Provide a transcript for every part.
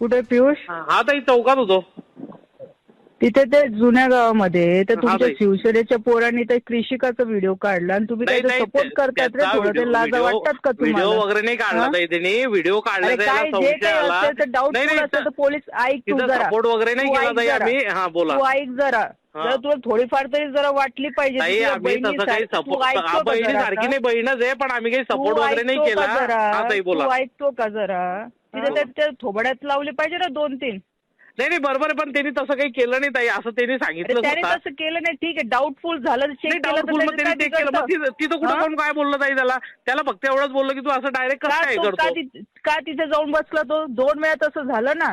कुठे पियुष? हा ताई चौकात होतो. तिथे ते जुन्या गावामध्ये तर तुमच्या. शिवसेनेच्या पोरांनी ते कृषिकाचा व्हिडिओ काढला आणि तुम्ही नाही, नाही, सपोर्ट करतात रे त्याचा थोडं ते लाजा वाटतात का व्हिडिओ तुम्हाला वगैरे नाही काढला हा? ताई त्यांनी व्हिडिओ काढला अरे त्याला काय जे संशय काही आला असेल तर नाही, डाऊटफुल नाही, असेल तर पोलीस ऐक तू जरा सपोर्ट वगैरे नाही तू केला ऐक ताई जरा. आम्ही हा बोला तू ऐक जरा हा. जरा तुला थोडीफार तरी जरा वाटली पाहिजे ताई तुझ्या आम्ही तसं काही बहिणीसारखी- तू सपोर्ट ऐकतो का बहिणी जरा सारखी आता? नाही बहीणच आहे पण आम्ही काही तू सपोर्ट वगैरे नाही ऐकतो का केला जरा? हा ताई बोला तू ऐकतो का जरा तिथे. त्या- त्या थोबड्यात लावले पाहिजे ना दोन तीन नाही नाही बरोबर आहे पण त्यांनी तसं काही केलं नाही ताई असं त्यांनी सांगितलं त्याने तसं केलं नाही ठीक आहे डाऊटफुल झालं चेक नाही केलं तर डाऊटफुल मग त्याचं त्यांनी काय केलं. मग बिघडतं? तिथं तिथं कुठं हा? कोण काय बोललं ताई त्याला? त्याला फक्त एवढंच बोललं की तू असं डायरेक्ट कसं का काय तो- का करतो ति- का तिथे जाऊन बसला तो? दोन वेळा तसं झालं ना.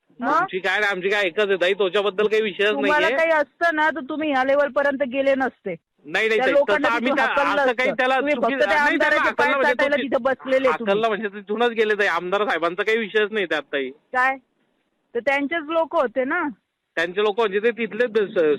मग? आमची काय नाही, आमची काय एकच आहे ताई त्याच्याबद्दल काही विषयच तुम्हाला नाहीये काही असतं ना तर तुम्ही ह्या लेवल पर्यंत गेले नसते नाही नाही त्या ताई, लोकांना तसं आम्ही तिथून त्या- हाकललं असं काही असतं. त्याला तुम्ही चुकी- फक्त त्या नाही, त्याला आमदाराचे हाकललं पाय म्हणजे चाटायला तिथे बसलेले तुम्ही. हाकललं म्हणजे तिथूनच गेले ताई आमदार साहेबांचा काही विषयच नाही त्यात ताई काय तर त्यांचेच लोक होते ना त्यांचे लोक म्हणजे ते तिथले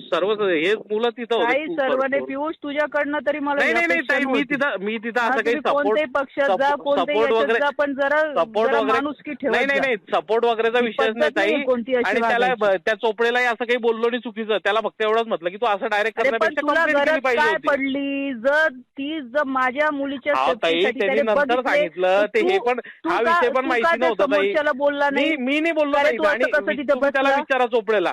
सर्व हे मुलं तिथं होते काही सर्वांनी. पियुष तुझ्याकडनं तरी मला नाही नाही नाही ताई मी. तिथं मी तिथं असं काही सपोर्ट पक्षात जा कोणत्याही सपोर्ट याच्यात वगैरे जा पण जरा सपोर्ट जरा वगैरे माणुसकी नाही नाही. नाही सपोर्ट वगैरेचा विषयच नाही ताई नाहीये कोणती अशी आणि त्याला वागायची. त्या चोपडेलाही असं काही बोललो नाही चुकीचं त्याला फक्त एवढंच म्हटलं की तू असं डायरेक्ट अरे पण करण्यापेक्षा तुला कंप्लेंट केली गरज पाहिजे काय होती पडली जर ती जर माझ्या मुलीच्या ताई, safety साठी त्यांनी त्याने नंतर बघितले, सांगितलं, ते हे पण- तू हा का- विषय पण तू माहिती त्या नव्हता, ताई. समोरच्याला बोलला नाही मी नाही बोललो अरे ताई तू असं आणि कसं मी- तिथे तुम्ही त्याला बसला? विचारा चोपडेला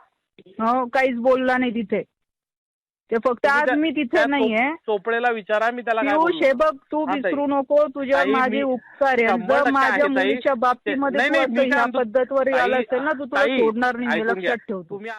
हो काहीच बोलला नाही तिथे ते फक्त आज मी त्या तिथे नाहीये चोप- चोपडेला विचारा मी त्याला काय बोललो तू हा, ताई. विसरू नको तुझ्या ताई, माझे मी उपकार आहे आणि शंभर जर टक्के माझ्या आहे, ताई. मुलीच्या बाबतीमध्ये नाही, तू नाही, असं मी काय ह्या म्हणतो- पद्धतवर ताई, आला असेल ना तू तुला ताई, सोडणार नाही हे ऐकून घ्या. लक्षात ठेव तू तुम्ही